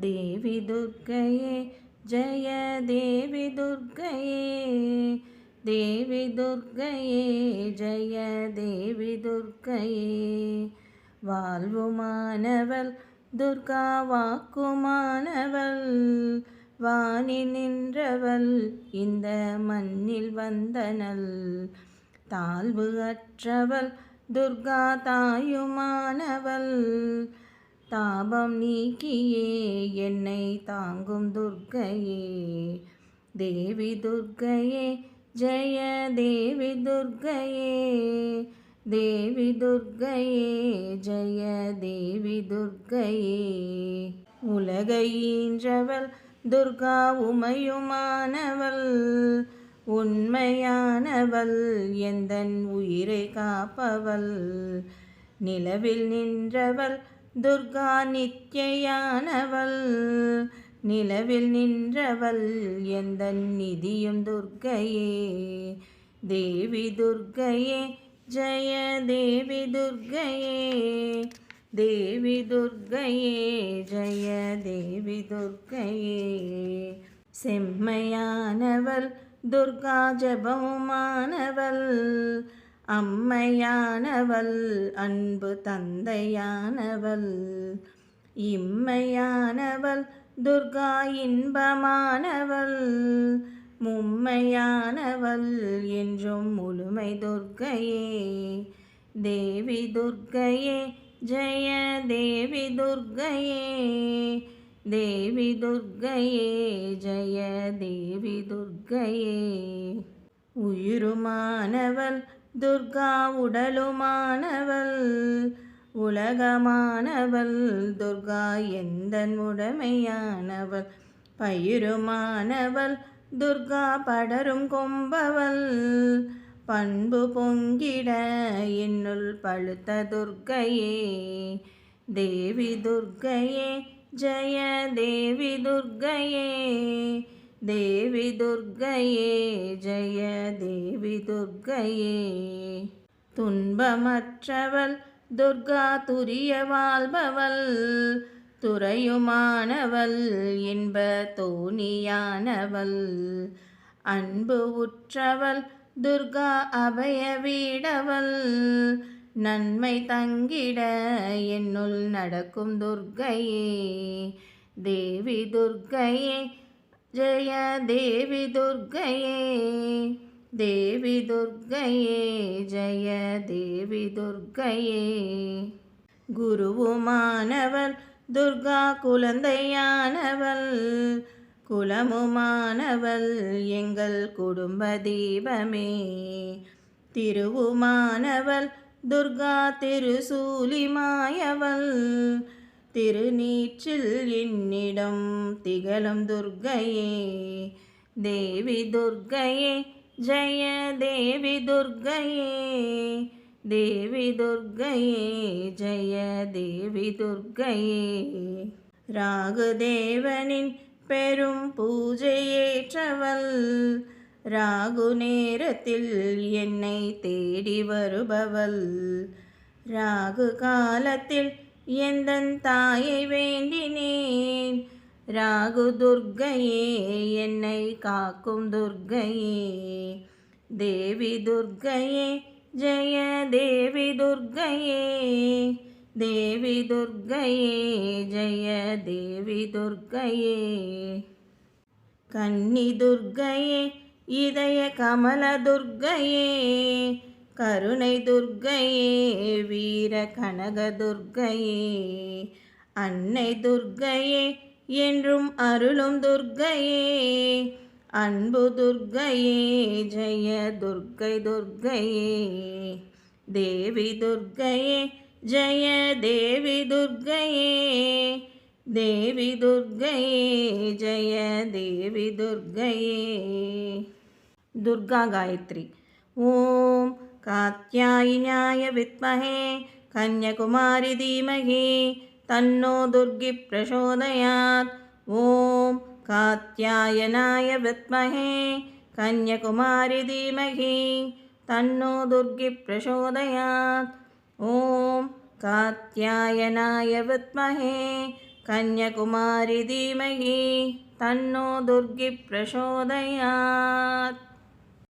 தேவி துர்க்கையே ஜய தேவி துர்க்கையே தேவி துர்க்கையே ஜய தேவி துர்க்கையே. வாழ்வுமானவள் துர்கா வாக்குமானவள் வாணி நின்றவள் இந்த மண்ணில் வந்தனள். தாழ்வு அற்றவள் துர்கா தாயுமானவள் தாபம் நீக்கியே என்னை தாங்கும் துர்க்கையே. தேவி துர்க்கையே ஜெய தேவி துர்க்கையே. தேவி துர்க்கையே ஜெய தேவி துர்க்கையே. உலகையின்றவள் துர்கா உமையுமானவள். உண்மையானவள் எந்தன் உயிரை காப்பவள். நிலவில் நின்றவள் துர்கா நித்யையானவள் நிலவில் நின்றவள் எந்த நிதியும் துர்கையே? தேவி துர்கையே ஜய தேவி துர்கையே. தேவி துர்கையே ஜய தேவி துர்கையே. செம்மையானவள் துர்கா ஜபமுமானவள் அம்மையானவள் அன்பு தந்தையானவள். இம்மையானவள் துர்கா இன்பமானவள். மும்மையானவள் என்றும் முழுமை துர்க்கையே தேவி துர்க்கையே ஜெய தேவி துர்க்கையே தேவி துர்க்கையே ஜெய தேவி துர்க்கையே உயிருமானவள் துர்கா உடலுமானவள் உலகமானவள் துர்கா எந்த உடமையானவள் பயிருமானவள் துர்கா படரும் கொம்பவள். பண்பு பொங்கிட என்னுள் பழுத்த துர்க்கையே தேவி துர்க்கையே ஜய தேவி துர்க்கையே தேவி துர்க்கையே ஜெய தேவி துர்க்கையே துன்பமற்றவள் துர்கா துரிய வாழ்பவள். துறையுமானவள் இன்ப தோணியானவள். அன்பு உற்றவள் துர்கா அபய வீடவள். நன்மை தங்கிட என்னுள் நடக்கும் துர்க்கையே தேவி துர்க்கையே ஜெய தேவி துர்கையே தேவி துர்கையே ஜெய தேவி துர்கையே. குருவுமானவள் துர்கா குழந்தையானவள் குலமுமானவள் எங்கள் குடும்ப தீபமே திருவுமானவள் துர்கா திருசூலிமாயவள் திருநீற்றில் என்னிடம் திகழும் துர்கையே. தேவி துர்கையே ஜய தேவி துர்கையே. தேவி துர்கையே ஜய தேவி துர்கையே. ராகுதேவனின் பெரும் பூஜையேற்றவள் ராகு நேரத்தில் என்னை தேடி வருபவள். ராகு காலத்தில் எந்தன் தாயை வேண்டினேன்? ராகு துர்கையே என்னை காக்கும் துர்கையே. தேவி துர்கையே ஜெய தேவி துர்கையே. தேவி துர்கையே ஜெய தேவி துர்கையே. கன்னி துர்கையே இதய கமல துர்கையே. கருணை துர்க்கையே வீர கனக துர்க்கையே அன்னை துர்க்கையே என்றும் அருளும் துர்க்கையே அன்பு துர்க்கையே ஜெய துர்க்கை துர்க்கையே தேவி துர்க்கையே ஜெய தேவி துர்க்கையே தேவி துர்க்கையே ஜெய தேவி துர்க்கையே துர்கா காயத்ரி. ஓம் कात्यायिन्याय विद्महे कन्याकुमारि धीमहि तन्नो दुर्गि प्रचोदयात्। ॐ कात्यायनाय विद्महे कन्याकुमारि धीमहि तन्नो दुर्गि प्रचोदयात्। ॐ कात्यायनाय विद्महे कन्याकुमारि धीमहि तन्नो दुर्गि प्रचोदयात्।